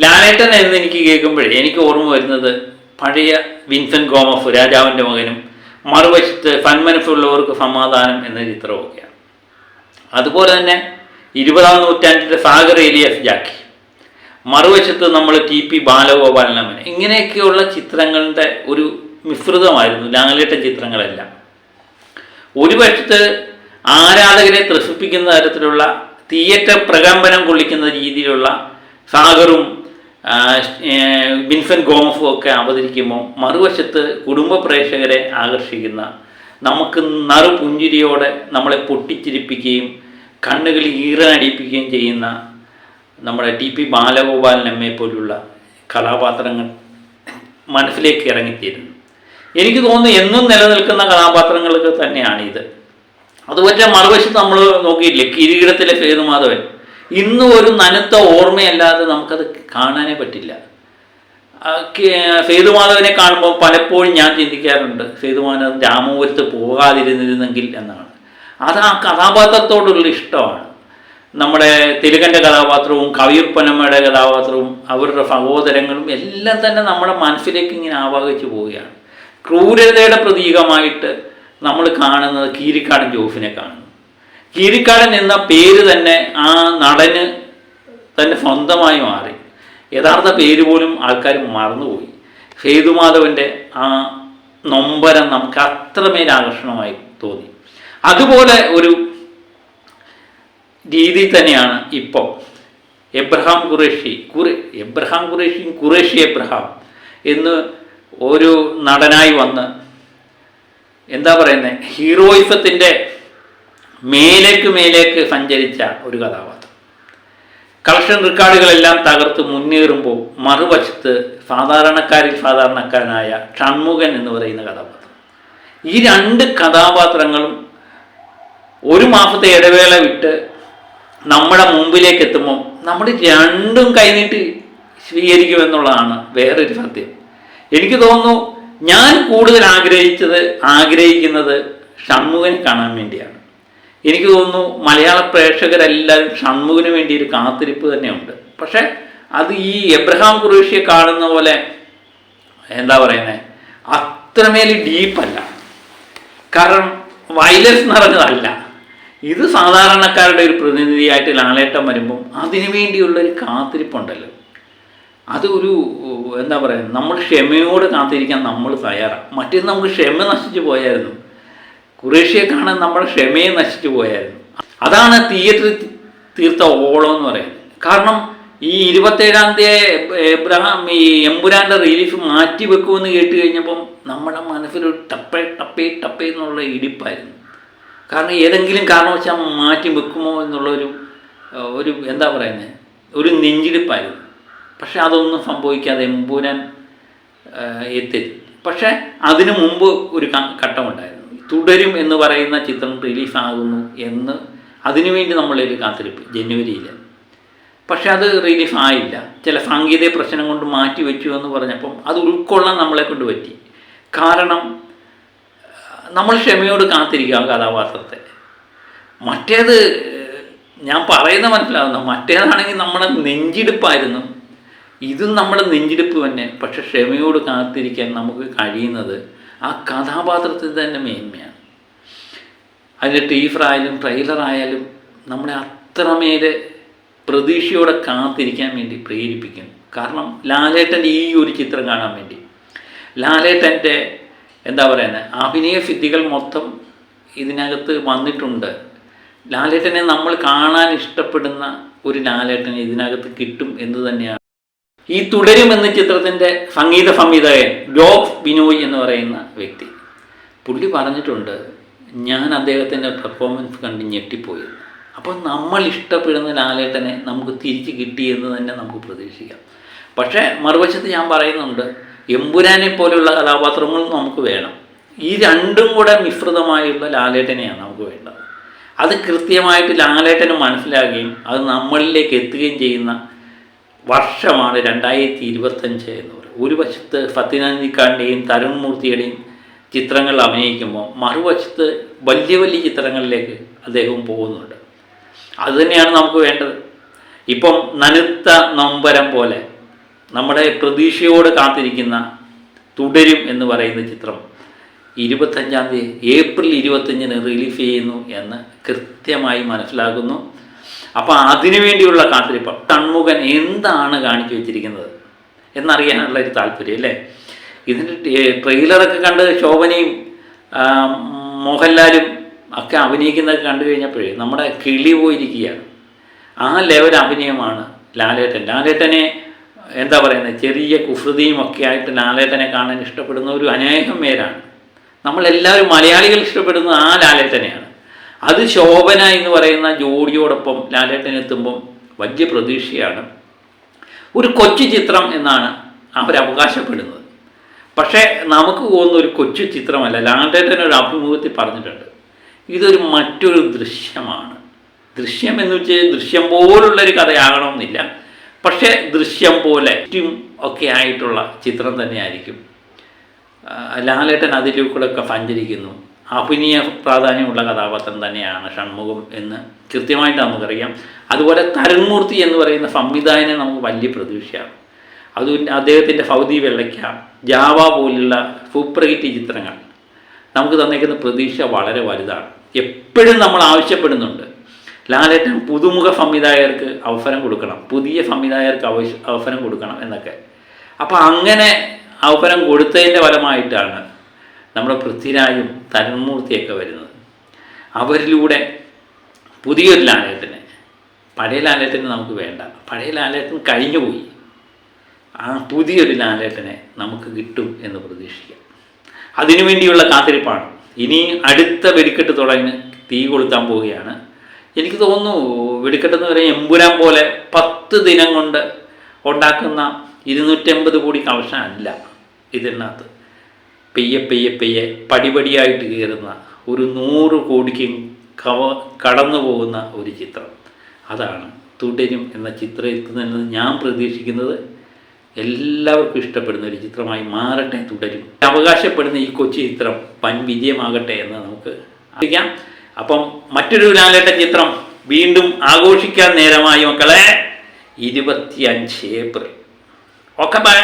ലാലേട്ടൻ എന്ന് എനിക്ക് കേൾക്കുമ്പോഴേ എനിക്ക് ഓർമ്മ വരുന്നത് പഴയ വിൻസെന്റ് ഗോമഫ് രാജാവിന്റെ മകനും മറുവശത്ത് ഫന്മനസ്സുള്ളവർക്ക് സമാധാനം എന്ന ചിത്രമൊക്കെയാണ്. അതുപോലെ തന്നെ ഇരുപതാം നൂറ്റാണ്ടിന്റെ സാഗർ ഏലിയസ് ജാക്കി മറുവശത്ത് നമ്മൾ ടി പി ബാലഗോപാലനമ്മൻ ഇങ്ങനെയൊക്കെയുള്ള ചിത്രങ്ങളുടെ ഒരു മിശ്രിതമായിരുന്നു ലാലേട്ടൻ ചിത്രങ്ങളെല്ലാം. ഒരു പക്ഷത്ത് ആരാധകരെ ത്രസിപ്പിക്കുന്ന തരത്തിലുള്ള തിയേറ്റർ പ്രകമ്പനം കൊള്ളിക്കുന്ന രീതിയിലുള്ള സാഗറും വിൻസെന്റ് ഗോമഫും ഒക്കെ അവതരിക്കുമ്പോൾ മറുവശത്ത് കുടുംബ പ്രേക്ഷകരെ ആകർഷിക്കുന്ന നമുക്ക് നറു പുഞ്ചിരിയോടെ നമ്മളെ പൊട്ടിച്ചിരിപ്പിക്കുകയും കണ്ണുകളിൽ ഈറനടിപ്പിക്കുകയും ചെയ്യുന്ന നമ്മുടെ ടി പി ബാലഗോപാലൻ എമ്മയെ പോലുള്ള കഥാപാത്രങ്ങൾ മനസ്സിലേക്ക് ഇറങ്ങിത്തീരുന്നു. എനിക്ക് തോന്നുന്നു എന്നും നിലനിൽക്കുന്ന കഥാപാത്രങ്ങൾക്ക് തന്നെയാണ് ഇത് അതുപോലെ മറുവശത്ത് നമ്മൾ നോക്കിയില്ലേ കിരീടത്തിലെ സേതുമാധവൻ. ഇന്നും ഒരു നനുത്ത ഓർമ്മയല്ലാതെ നമുക്കത് കാണാനേ പറ്റില്ല. സേതുമാധവനെ കാണുമ്പോൾ പലപ്പോഴും ഞാൻ ചിന്തിക്കാറുണ്ട് സേതുമാധവൻ രാമപുരത്ത് പോകാതിരുന്നിരുന്നെങ്കിൽ എന്നാണ്. അത് ആ കഥാപാത്രത്തോടുള്ള ഇഷ്ടമാണ്. നമ്മുടെ തിലകന്റെ കഥാപാത്രവും കവിയൂർപ്പനമ്മയുടെ കഥാപാത്രവും അവരുടെ സഹോദരങ്ങളും എല്ലാം തന്നെ നമ്മുടെ മനസ്സിലേക്ക് ഇങ്ങനെ ആവാഹിച്ചു പോവുകയാണ്. ക്രൂരതയുടെ പ്രതീകമായിട്ട് നമ്മൾ കാണുന്നത് കീരിക്കാടൻ ജോഫിനെ കാണുന്നു. കീരിക്കാടൻ എന്ന പേര് തന്നെ ആ നടന് തന്നെ സ്വന്തമായി മാറി. യഥാർത്ഥ പേര് പോലും ആൾക്കാർ മറന്നുപോയി. സേതുമാധവന്റെ ആ നൊമ്പരം നമുക്ക് അത്രമേൽ ആകർഷണമായി തോന്നി. അതുപോലെ ഒരു രീതി തന്നെയാണ് ഇപ്പോൾ എബ്രഹാം ഖുറേഷി കുറെ എബ്രഹാം ഖുറേഷിയും ഖുറേഷി എബ്രഹാം എന്ന് ഒരു നടനായി വന്ന് എന്താ പറയുന്നത് ഹീറോയിസത്തിന്റെ മേലേക്ക് മേലേക്ക് സഞ്ചരിച്ച ഒരു കഥാപാത്രം. കളക്ഷൻ റെക്കോർഡുകളെല്ലാം തകർത്ത് മുന്നേറുമ്പോൾ മറുവശത്ത് സാധാരണക്കാരിൽ സാധാരണക്കാരനായ ഷൺമുഖൻ എന്ന് പറയുന്ന കഥാപാത്രം. ഈ രണ്ട് കഥാപാത്രങ്ങളും ഒരു മാസത്തെ ഇടവേള വിട്ട് നമ്മുടെ മുമ്പിലേക്ക് എത്തുമ്പോൾ നമ്മൾ രണ്ടും കൈനീട്ടി സ്വീകരിക്കുമെന്നുള്ളതാണ് വേറൊരു സത്യം. എനിക്ക് തോന്നുന്നു ഞാൻ കൂടുതൽ ആഗ്രഹിച്ചത് ആഗ്രഹിക്കുന്നത് ഷൺമുഖനെ കാണാൻ വേണ്ടിയാണ്. എനിക്ക് തോന്നുന്നു മലയാള പ്രേക്ഷകരെല്ലാവരും ഷൺമുഖിന് വേണ്ടി ഒരു കാത്തിരിപ്പ് തന്നെയുണ്ട്. പക്ഷേ അത് ഈ എബ്രഹാം കുറേഷ്യെ കാണുന്ന പോലെ എന്താ പറയുന്നത് അത്രമേൽ ഡീപ്പല്ല. കാരണം വയലൻസ് നിറഞ്ഞതല്ല. ഇത് സാധാരണക്കാരുടെ ഒരു പ്രതിനിധിയായിട്ട് ലാലേട്ടം വരുമ്പം അതിനു വേണ്ടിയുള്ള ഒരു കാത്തിരിപ്പുണ്ടല്ലോ. അത് ഒരു എന്താ പറയുക നമ്മൾ ക്ഷമയോട് കാത്തിരിക്കാൻ നമ്മൾ തയ്യാറാണ് മറ്റേത് നമുക്ക് ക്ഷമ നശിച്ചു പോയായിരുന്നു. കുറേശ്ശിയെ കാണാൻ നമ്മുടെ ക്ഷമയെ നശിച്ചു പോയായിരുന്നു. അതാണ് തിയേറ്ററിൽ തീർത്ത ഓളം എന്ന് പറയുന്നത്. കാരണം ഈ ഇരുപത്തേഴാം തീയതി എബ്രഹാം ഈ എമ്പുരാന്റെ റിലീഫ് മാറ്റി വെക്കുമെന്ന് കേട്ട് കഴിഞ്ഞപ്പം നമ്മുടെ മനസ്സിലൊരു ടപ്പേ ടപ്പേ ടപ്പേ എന്നുള്ള ഇടിപ്പായിരുന്നു. കാരണം ഏതെങ്കിലും കാരണവശാൽ മാറ്റി വെക്കുമോ എന്നുള്ളൊരു ഒരു എന്താ പറയുന്നത് ഒരു നെഞ്ചിടിപ്പായിരുന്നു. പക്ഷെ അതൊന്നും സംഭവിക്കാതെ എമ്പൂരാൻ എത്തി. പക്ഷേ അതിനു മുമ്പ് ഒരു ഘട്ടമുണ്ടായിരുന്നു. തുടരും എന്ന് പറയുന്ന ചിത്രം റിലീഫാകുന്നു എന്ന് അതിനുവേണ്ടി നമ്മളൊരു കാത്തിരിപ്പ് ജനുവരിയിൽ പക്ഷെ അത് റിലീഫ് ആയില്ല ചില സാങ്കേതിക പ്രശ്നം കൊണ്ട് മാറ്റി വെച്ചു എന്ന് പറഞ്ഞപ്പം അത് ഉൾക്കൊള്ളാൻ നമ്മളെ കൊണ്ട് പറ്റി. കാരണം നമ്മൾ ക്ഷമയോട് കാത്തിരിക്കുക കഥാപാത്രത്തെ. മറ്റേത് ഞാൻ പറയുന്ന മനസ്സിലാവുന്നു. മറ്റേതാണെങ്കിൽ നമ്മുടെ നെഞ്ചിടിപ്പായിരുന്നു. ഇതും നമ്മുടെ നെഞ്ചിടിപ്പ് തന്നെ. പക്ഷെ ക്ഷമയോട് കാത്തിരിക്കാൻ നമുക്ക് കഴിയുന്നത് ആ കഥാപാത്രത്തിന് തന്നെ മേന്മയാണ്. അതിന്റെ ടീഫറായാലും ട്രെയിലറായാലും നമ്മളെ അത്രമേലെ പ്രതീക്ഷയോടെ കാത്തിരിക്കാൻ വേണ്ടി പ്രേരിപ്പിക്കുന്നു. കാരണം ലാലേട്ടൻ ഈ ഒരു ചിത്രം കാണാൻ വേണ്ടി. ലാലേട്ടന്റെ എന്താ പറയുന്നത് അഭിനയ സിദ്ധികൾ മൊത്തം ഇതിനകത്ത് വന്നിട്ടുണ്ട്. ലാലേട്ടനെ നമ്മൾ കാണാൻ ഇഷ്ടപ്പെടുന്ന ഒരു ലാലേട്ടനെ ഇതിനകത്ത് കിട്ടും എന്ന് തന്നെയാണ് ഈ തുടരും എന്ന ചിത്രത്തിന്റെ സംഗീത സംവിധായകൻ ജോബ് ബിനോയ് എന്ന് പറയുന്ന വ്യക്തി. പുള്ളി പറഞ്ഞിട്ടുണ്ട് ഞാൻ അദ്ദേഹത്തിന്റെ പെർഫോമൻസ് കണ്ട് ഞെട്ടിപ്പോയി അപ്പോൾ നമ്മൾ ഇഷ്ടപ്പെടുന്ന ലാലേട്ടനെ നമുക്ക് തിരിച്ച് കിട്ടിയെന്ന് തന്നെ നമുക്ക് പ്രതീക്ഷിക്കാം. പക്ഷേ മറുവശത്ത് ഞാൻ പറയുന്നുണ്ട് എമ്പുരാനെ പോലെയുള്ള കഥാപാത്രങ്ങൾ നമുക്ക് വേണം. ഈ രണ്ടും കൂടെ മിശ്രിതമായുള്ള ലാലേട്ടനെയാണ് നമുക്ക് വേണ്ടത്. അത് കൃത്യമായിട്ട് ലാലേട്ടന് മനസ്സിലാകുകയും അത് നമ്മളിലേക്ക് എത്തുകയും ചെയ്യുന്ന വർഷമാണ് രണ്ടായിരത്തി ഇരുപത്തഞ്ച് എന്ന് പറയുന്നത്. ഒരു വശത്ത് സത്യനാന്ദിക്കാടിന്റെയും തരുൺ മൂർത്തിയുടെയും ചിത്രങ്ങൾ അഭിനയിക്കുമ്പോൾ മറുവശത്ത് വലിയ വലിയ ചിത്രങ്ങളിലേക്ക് അദ്ദേഹം പോകുന്നുണ്ട്. അതുതന്നെയാണ് നമുക്ക് വേണ്ടത്. ഇപ്പം നനുത്ത നൊമ്പരം പോലെ നമ്മുടെ പ്രതീക്ഷയോട് കാത്തിരിക്കുന്ന തുടരും എന്ന് പറയുന്ന ചിത്രം ഇരുപത്തഞ്ചാം തീയതി ഏപ്രിൽ ഇരുപത്തഞ്ചിന് റിലീഫ് ചെയ്യുന്നു എന്ന് കൃത്യമായി മനസ്സിലാക്കുന്നു. അപ്പോൾ അതിനു വേണ്ടിയുള്ള കാത്തിരിപ്പ് ഷൺമുഖൻ എന്താണ് കാണിച്ചു വെച്ചിരിക്കുന്നത് എന്നറിയാനുള്ള ഒരു താല്പര്യം അല്ലേ? ഇതിന്റെ ട്രെയിലറൊക്കെ കണ്ട് ശോഭനയും മോഹൻലാലും ഒക്കെ അഭിനയിക്കുന്നത് കണ്ടു കഴിഞ്ഞപ്പോഴേ നമ്മുടെ കിളി പോയിരിക്കുകയാണ്. ആ ലെവൽ അഭിനയമാണ് ലാലേട്ടൻ. ലാലേട്ടനെ എന്താ പറയുന്നത് ചെറിയ കുസൃതിയും ഒക്കെ ആയിട്ട് ലാലേട്ടനെ കാണാൻ ഇഷ്ടപ്പെടുന്ന ഒരു അനേകം പേരാണ്. നമ്മളെല്ലാവരും മലയാളികൾ ഇഷ്ടപ്പെടുന്ന ആ ലാലേട്ടനെയാണ്. അത് ശോഭന എന്ന് പറയുന്ന ജോഡിയോടൊപ്പം ലാലേട്ടനെത്തുമ്പം വലിയ പ്രതീക്ഷയാണ്. ഒരു കൊച്ചു ചിത്രം എന്നാണ് അവരവകാശപ്പെടുന്നത്. പക്ഷേ നമുക്ക് പോകുന്ന ഒരു കൊച്ചു ചിത്രമല്ല. ലാലേട്ടൻ ഒരു അഭിമുഖത്തിൽ പറഞ്ഞിട്ടുണ്ട്. ഇതൊരു മറ്റൊരു ദൃശ്യമാണ്. ദൃശ്യം എന്ന് വെച്ചാൽ ദൃശ്യം പോലുള്ളൊരു കഥയാകണമെന്നില്ല. പക്ഷേ ദൃശ്യം പോലെ ഒക്കെ ആയിട്ടുള്ള ചിത്രം തന്നെയായിരിക്കും. ലാലേട്ടൻ ലാലേട്ടൻ അതിലൂടെയൊക്കെ സഞ്ചരിക്കുന്നു. അഭിനയ പ്രാധാന്യമുള്ള കഥാപാത്രം തന്നെയാണ് ഷൺമുഖം എന്ന് കൃത്യമായിട്ട് നമുക്കറിയാം. അതുപോലെ തരുൺമൂർത്തി എന്ന് പറയുന്ന സംവിധായകനെ നമുക്ക് വലിയ പ്രതീക്ഷയാണ്. അത് അദ്ദേഹത്തിന്റെ ഭൗതി വെള്ളയ്ക്ക ജാവ പോലുള്ള ഹിറ്റ് ചിത്രങ്ങൾ നമുക്ക് തന്നേക്കുന്ന പ്രതീക്ഷ വളരെ വലുതാണ്. എപ്പോഴും നമ്മൾ ആവശ്യപ്പെടുന്നുണ്ട്. ലാലേട്ടൻ പുതുമുഖ സംവിധായകർക്ക് അവസരം കൊടുക്കണം. പുതിയ സംവിധായകർക്ക് അവസരം കൊടുക്കണം എന്നൊക്കെ. അപ്പോൾ അങ്ങനെ അവസരം കൊടുത്തതിന്റെ ഫലമായിട്ടാണ് നമ്മുടെ പൃഥ്വിരാജും തരുൺമൂർത്തിയൊക്കെ വരുന്നത്. അവരിലൂടെ പുതിയൊരു ലാലേട്ടനെ പഴയ ലാലേട്ടനെ നമുക്ക് വേണ്ട. പഴയ ലാലേട്ടൻ കഴിഞ്ഞുപോയി ആ പുതിയൊരു ലാലേട്ടനെ നമുക്ക് കിട്ടും എന്ന് പ്രതീക്ഷിക്കാം. അതിനുവേണ്ടിയുള്ള കാത്തിരിപ്പാണ്. ഇനി അടുത്ത വെടിക്കെട്ട് തുടങ്ങി തീ കൊളുത്താൻ പോവുകയാണ്. എനിക്ക് തോന്നുന്നു വെടിക്കെട്ടെന്ന് പറയുന്ന എമ്പുരാൻ പോലെ പത്ത് ദിനം കൊണ്ട് ഉണ്ടാക്കുന്ന ഇരുന്നൂറ്റമ്പത് കോടി കവശ അല്ല ഇതിനകത്ത്. പെയ്യെ പെയ്യെ പെയ്യെ പടിപടിയായിട്ട് കയറുന്ന ഒരു നൂറ് കോടിക്ക് കവ കടന്നു പോകുന്ന ഒരു ചിത്രം. അതാണ് തുടരും എന്ന ചിത്രത്തിൽ നിന്ന് ഞാൻ പ്രതീക്ഷിക്കുന്നത് എല്ലാവർക്കും ഇഷ്ടപ്പെടുന്ന ഒരു ചിത്രമായി മാറട്ടെ തുടരും അവകാശപ്പെടുന്ന ഈ കൊച്ചു ചിത്രം വൻ വിജയമാകട്ടെ എന്ന് നമുക്ക് അറിയിക്കാം അപ്പം മറ്റൊരു ലാലേട്ട ചിത്രം വീണ്ടും ആഘോഷിക്കാൻ നേരമായി മക്കളെ. ഇരുപത്തിയഞ്ച് ഏപ്രിൽ. Okay bye.